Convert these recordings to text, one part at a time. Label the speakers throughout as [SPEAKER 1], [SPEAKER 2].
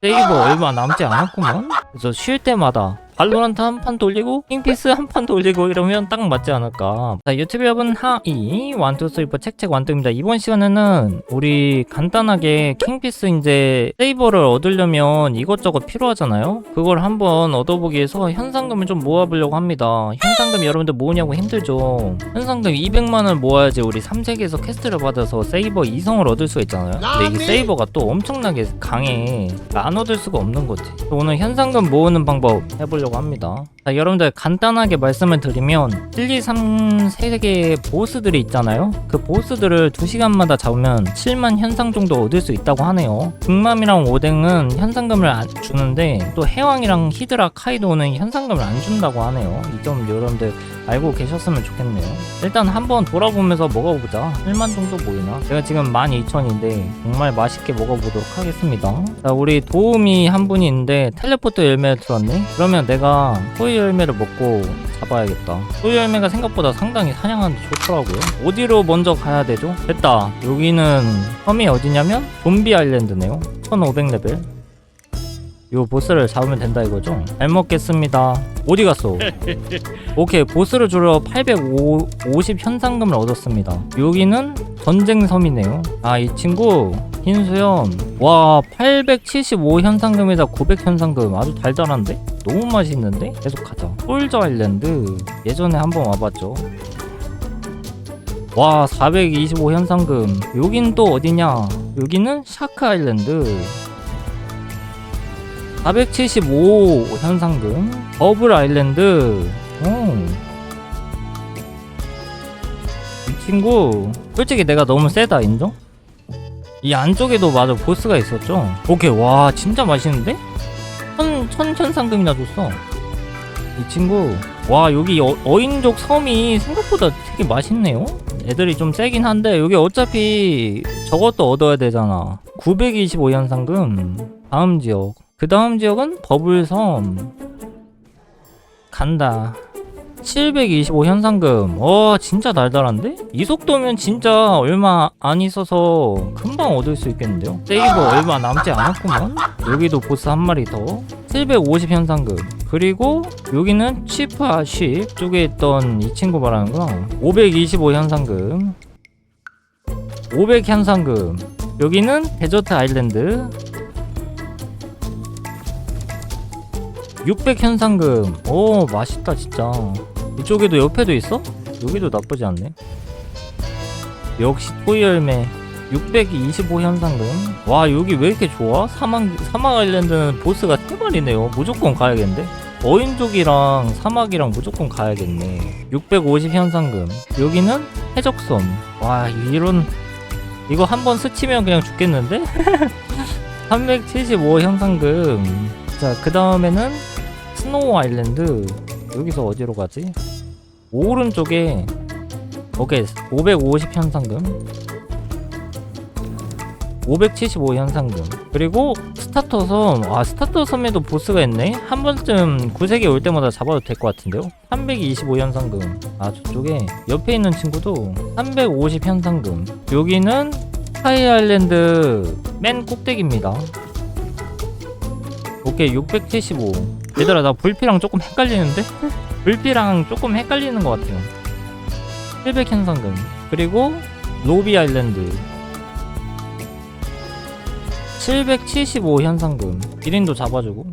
[SPEAKER 1] 세이버 얼마 남지 않았구만. 그래서 쉴 때마다 발로란트 한 판 돌리고 킹피스 한 판 돌리고 이러면 딱 맞지 않을까. 자 유튜브 여러분 하이 쓰리포 책책 완투입니다. 이번 시간에는 우리 간단하게 킹피스 이제 세이버를 얻으려면 이것저것 필요하잖아요. 그걸 한번 얻어보기 위해서 현상금을 좀 모아보려고 합니다. 현상금 여러분들 모으냐고 힘들죠. 현상금 200만을 모아야지 우리 3세계에서 퀘스트를 받아서 세이버 2성을 얻을 수가 있잖아요. 근데 이게 세이버가 또 엄청나게 강해. 안 얻을 수가 없는 거지. 오늘 현상금 모으는 방법 해보려고 합니다. 자, 여러분들 간단하게 말씀을 드리면 1, 2, 3, 3개의 보스들이 있잖아요. 그 보스들을 2시간마다 잡으면 7만 현상 정도 얻을 수 있다고 하네요. 극맘이랑 오뎅은 현상금을 안 주는데 또 해왕이랑 히드라 카이도는 현상금을 안 준다고 하네요. 이 점 여러분들 알고 계셨으면 좋겠네요. 일단 한번 돌아보면서 먹어보자. 1만 정도 모이나? 제가 지금 12,000인데 정말 맛있게 먹어보도록 하겠습니다. 자, 우리 도우미 한 분이 있는데 텔레포트 열매를 들었네? 그러면 내가 소유 열매를 먹고 잡아야겠다. 소유 열매가 생각보다 상당히 사냥하는데 좋더라고요. 어디로 먼저 가야 되죠? 됐다. 여기는 섬이 어디냐면 좀비 아일랜드네요. 1500레벨. 요 보스를 잡으면 된다 이거죠? 잘 먹겠습니다. 어디 갔어? 오케이 보스를 줄여 850 현상금을 얻었습니다. 여기는 전쟁섬이네요. 아 이 친구 흰수염 와 875 현상금에다 900 현상금 아주 달달한데? 너무 맛있는데? 계속 가자. 솔저 아일랜드 예전에 한번 와봤죠. 와 425 현상금 여긴 또 어디냐? 여기는 샤크 아일랜드 475 현상금 버블 아일랜드 오. 이 친구 솔직히 내가 너무 세다 인정? 이 안쪽에도 맞아 보스가 있었죠? 오케이 와 진짜 맛있는데? 천, 천 현상금이나 줬어. 이 친구 와 여기 어, 어인족 섬이 생각보다 되게 맛있네요? 애들이 좀 세긴 한데 여기 어차피 저것도 얻어야 되잖아. 925 현상금. 다음 지역. 그 다음 지역은 버블섬. 간다 725 현상금. 와 진짜 달달한데? 이 속도면 진짜 얼마 안 있어서 금방 얻을 수 있겠는데요? 세이버 얼마 남지 않았구만. 여기도 보스 한 마리 더. 750 현상금. 그리고 여기는 치파 쉬 쪽에 있던 이 친구 말하는구나. 525 현상금. 500 현상금. 여기는 데저트 아일랜드. 600 현상금. 오, 맛있다, 진짜. 이쪽에도 옆에도 있어? 여기도 나쁘지 않네. 역시 토이 열매. 625 현상금. 와, 여기 왜 이렇게 좋아? 사막, 사막 아일랜드는 보스가 세 마리네요. 무조건 가야겠는데? 어인족이랑 사막이랑 무조건 가야겠네. 650 현상금. 여기는 해적섬. 와, 이런. 이거 한 번 스치면 그냥 죽겠는데? 375 현상금. 자, 그 다음에는 스노우 아일랜드. 여기서 어디로 가지? 오른쪽에 오케이 550 현상금 575 현상금. 그리고 스타터 섬. 아 스타터 섬에도 보스가 있네? 한 번쯤 구색에 올 때마다 잡아도 될 것 같은데요? 325 현상금. 아 저쪽에 옆에 있는 친구도 350 현상금. 여기는 스카이 아일랜드 맨 꼭대기입니다. 오케이 675 얘들아 나 불피랑 조금 헷갈리는데? 불피랑 조금 헷갈리는 것 같아요. 700 현상금. 그리고 로비 아일랜드. 775 현상금. 1인도 잡아주고.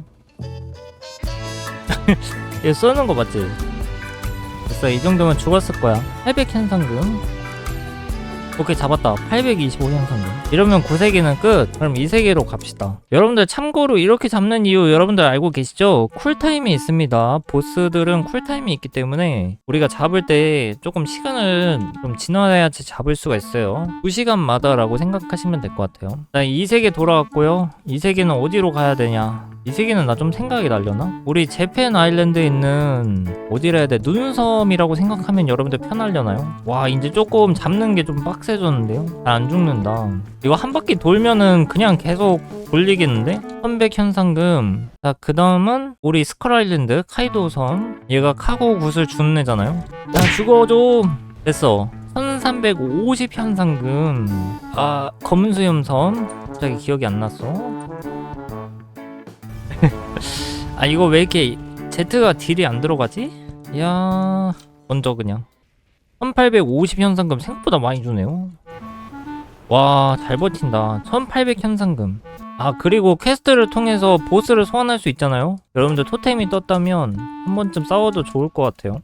[SPEAKER 1] 얘 쏘는 거 맞지? 됐어 이 정도면 죽었을 거야. 800 현상금 오케이 잡았다. 825 현상금 이러면 9세계는 끝. 그럼 이 세계로 갑시다. 여러분들 참고로 이렇게 잡는 이유 여러분들 알고 계시죠? 쿨타임이 있습니다. 보스들은 쿨타임이 있기 때문에 우리가 잡을 때 조금 시간을 좀 지나야지 잡을 수가 있어요. 2시간마다 라고 생각하시면 될 것 같아요. 나이 세계 돌아왔고요. 이 세계는 어디로 가야 되냐 이 세계는 나 좀 생각이 날려나? 우리 재팬 아일랜드에 있는 어디라 해야 돼? 눈섬이라고 생각하면 여러분들 편하려나요? 와 이제 조금 잡는 게 좀 빡세졌는데요? 잘 안 죽는다 이거 한 바퀴 돌면은 그냥 계속 돌리겠는데? 1100 현상금 자그 다음은 우리 스컬 아일랜드 카이도 섬 얘가 카고 굿을 주는 애잖아요 야 죽어 좀 됐어 1350 현상금 아 검은수염 섬 갑자기 기억이 안 났어 아 이거 왜 이렇게 Z가 딜이 안 들어가지? 이야 먼저 그냥. 1850 현상금 생각보다 많이 주네요. 와 잘 버틴다. 1800 현상금. 아 그리고 퀘스트를 통해서 보스를 소환할 수 있잖아요? 여러분들 토템이 떴다면 한 번쯤 싸워도 좋을 것 같아요.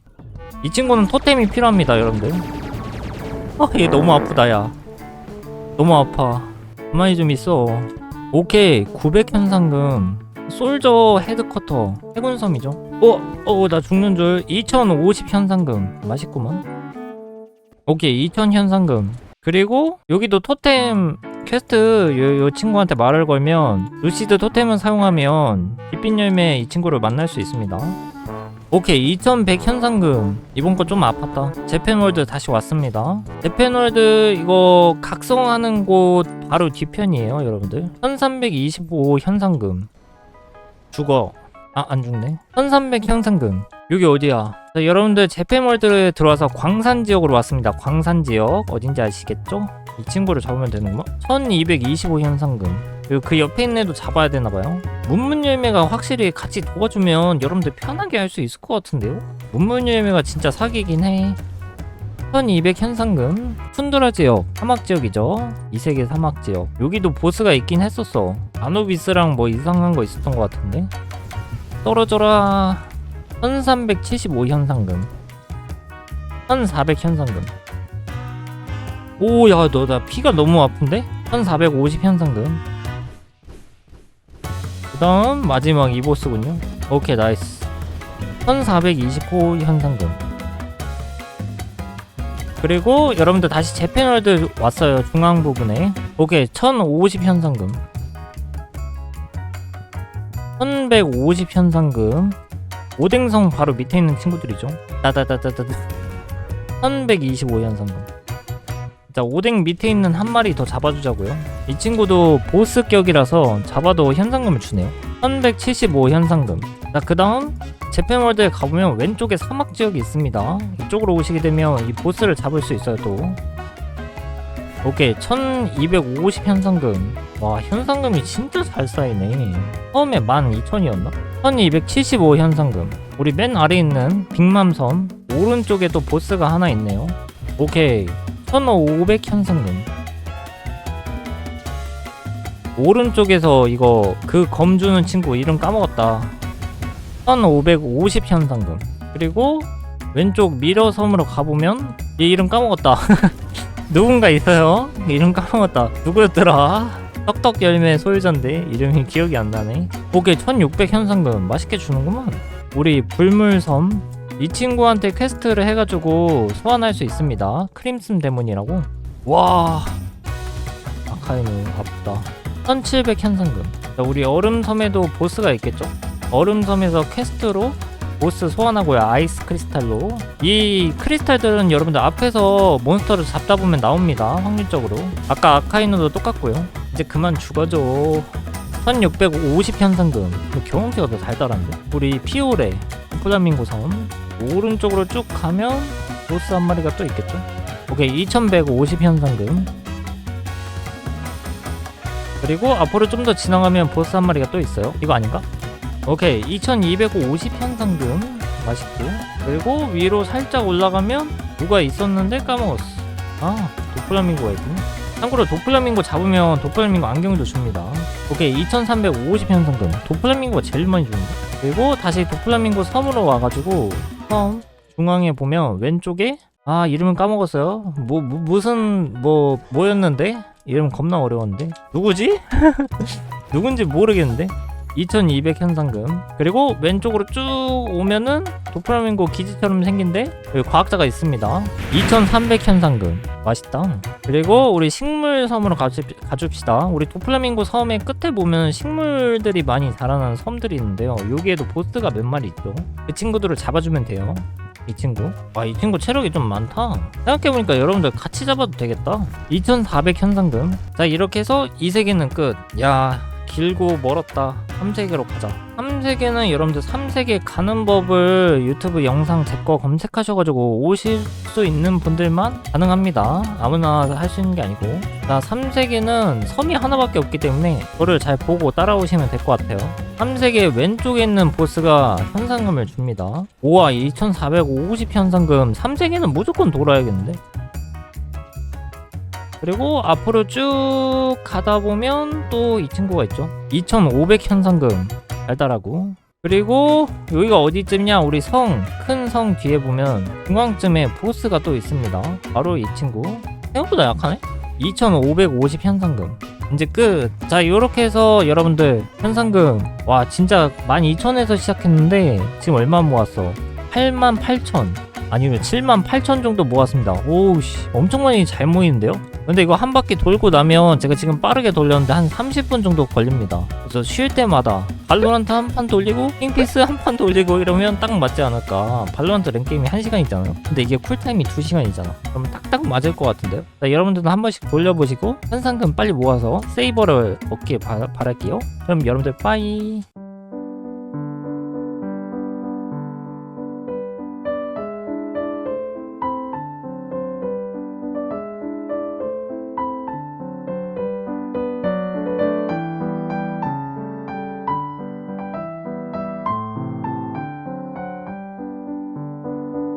[SPEAKER 1] 이 친구는 토템이 필요합니다 여러분들. 아얘 너무 아프다 야. 너무 아파. 가만히 좀 있어. 오케이 900 현상금 솔저 헤드커터 해군섬이죠. 어? 어 나 죽는 줄 2050 현상금. 맛있구만 오케이 2000 현상금. 그리고 여기도 토템 퀘스트 요, 요 친구한테 말을 걸면 루시드 토템을 사용하면 빛빛 열매 이 친구를 만날 수 있습니다. 오케이 2100 현상금. 이번 거 좀 아팠다. 재팬월드 다시 왔습니다. 재팬월드 이거 각성하는 곳 바로 뒤편이에요 여러분들. 1325 현상금 죽어. 아 안 죽네? 1300 현상금 여기 어디야? 자, 여러분들 재팬월드에 들어와서 광산 지역으로 왔습니다. 광산 지역. 어딘지 아시겠죠? 이 친구를 잡으면 되는 거? 1225 현상금 그리고 그 옆에 있는 애도 잡아야 되나봐요. 문문 열매가 확실히 같이 도와주면 여러분들 편하게 할 수 있을 것 같은데요? 문문 열매가 진짜 사기긴 해 1200 현상금 툰드라 지역 사막 지역이죠. 이 세계 사막 지역. 여기도 보스가 있긴 했었어. 아노비스랑 뭐 이상한 거 있었던 것 같은데. 떨어져라. 1375 현상금. 1400 현상금. 오야 너 나 피가 너무 아픈데? 1450 현상금. 그 다음 마지막 이 보스군요. 오케이 나이스. 1425 현상금 그리고 여러분들 다시 재패널들 왔어요 중앙 부분에. 오케이 1050 현상금. 1150 현상금. 오뎅성 바로 밑에 있는 친구들이죠. 따다다다다. 1125 현상금. 자 오뎅 밑에 있는 한 마리 더 잡아주자고요. 이 친구도 보스격이라서 잡아도 현상금을 주네요. 1175 현상금. 자그 다음 재팬월드에 가보면 왼쪽에 사막 지역이 있습니다. 이쪽으로 오시게 되면 이 보스를 잡을 수 있어요 또. 오케이 1250 현상금. 와 현상금이 진짜 잘 쌓이네. 처음에 12,000이었나? 1275 현상금. 우리 맨 아래에 있는 빅맘섬 오른쪽에도 보스가 하나 있네요. 오케이 1500 현상금. 오른쪽에서 이거 그 검 주는 친구 이름 까먹었다 1550 현상금. 그리고 왼쪽 미러 섬으로 가보면 얘 이름 까먹었다. 누군가 있어요. 이름 까먹었다. 누구였더라? 떡떡 열매 소유자인데 이름이 기억이 안 나네. 오케이 1600 현상금 맛있게 주는구만. 우리 불물섬. 이 친구한테 퀘스트를 해가지고 소환할 수 있습니다. 크림슨 데몬이라고. 와. 아카이누 아프다. 1700 현상금. 자, 우리 얼음섬에도 보스가 있겠죠 얼음섬에서 퀘스트로 보스 소환하고요 아이스 크리스탈로. 이 크리스탈들은 여러분들 앞에서 몬스터를 잡다 보면 나옵니다 확률적으로. 아까 아카이누도 똑같고요. 이제 그만 죽어줘. 1650 현상금. 이거 경험치가 더 달달한데. 우리 피오레 플라밍고 섬 오른쪽으로 쭉 가면 보스 한 마리가 또 있겠죠? 오케이 2150 현상금. 그리고 앞으로 좀 더 지나가면 보스 한 마리가 또 있어요. 이거 아닌가? 오케이 2250 현상금 맛있고. 그리고 위로 살짝 올라가면 누가 있었는데 까먹었어. 아 도플라밍고가 있군 참고로 도플라밍고 잡으면 도플라밍고 안경도 줍니다. 오케이 2350 현상금 도플라밍고가 제일 많이 주는데. 그리고 다시 도플라밍고 섬으로 와가지고 섬 중앙에 보면 왼쪽에 아 이름은 까먹었어요. 뭐, 뭐 무슨 뭐 뭐였는데? 이름 겁나 어려웠는데. 누구지? 누군지 모르겠는데 2200 현상금. 그리고 왼쪽으로 쭉 오면은 도플라밍고 기지처럼 생긴데 여기 과학자가 있습니다. 2300 현상금. 맛있다. 그리고 우리 식물 섬으로 가주, 가줍 시다. 우리 도플라밍고 섬의 끝에 보면 식물들이 많이 자라는 섬들이 있는데요. 여기에도 보스가 몇 마리 있죠? 그 친구들을 잡아주면 돼요. 이 친구. 와이 친구 체력이 좀 많다. 생각해보니까 여러분들 같이 잡아도 되겠다. 2400 현상금. 자 이렇게 해서 이 세계는 끝야 길고 멀었다 3세계로 가자 3세계는 여러분들 3세계 가는 법을 유튜브 영상 제 거 검색하셔가지고 오실 수 있는 분들만 가능합니다. 아무나 할수 있는 게 아니고. 자 3세계는 섬이 하나밖에 없기 때문에 그거를 잘 보고 따라오시면 될 것 같아요. 3색의 왼쪽에 있는 보스가 현상금을 줍니다. 우와 2450 현상금. 3색에는 무조건 돌아야겠는데? 그리고 앞으로 쭉 가다 보면 또 이 친구가 있죠. 2500 현상금 달달하고 그리고 여기가 어디쯤이냐 우리 성 큰 성 뒤에 보면 중앙쯤에 보스가 또 있습니다. 바로 이 친구 생각보다 약하네. 2550 현상금 이제 끝. 자, 요렇게 해서 여러분들 현상금 와 진짜 12,000에서 시작했는데 지금 얼마 모았어? 88,000 아니면 78,000 정도 모았습니다. 오우씨 엄청 많이 잘 모이는데요? 근데 이거 한 바퀴 돌고 나면 제가 지금 빠르게 돌렸는데 한 30분 정도 걸립니다. 그래서 쉴 때마다 발로란트 한 판 돌리고 킹피스 한 판 돌리고 이러면 딱 맞지 않을까. 발로란트 랭게임이 1시간이잖아요. 근데 이게 쿨타임이 2시간이잖아. 그럼 딱딱 맞을 것 같은데요? 자, 여러분들도 한 번씩 돌려보시고 현상금 빨리 모아서 세이버를 얻길 바, 바랄게요. 그럼 여러분들 빠이.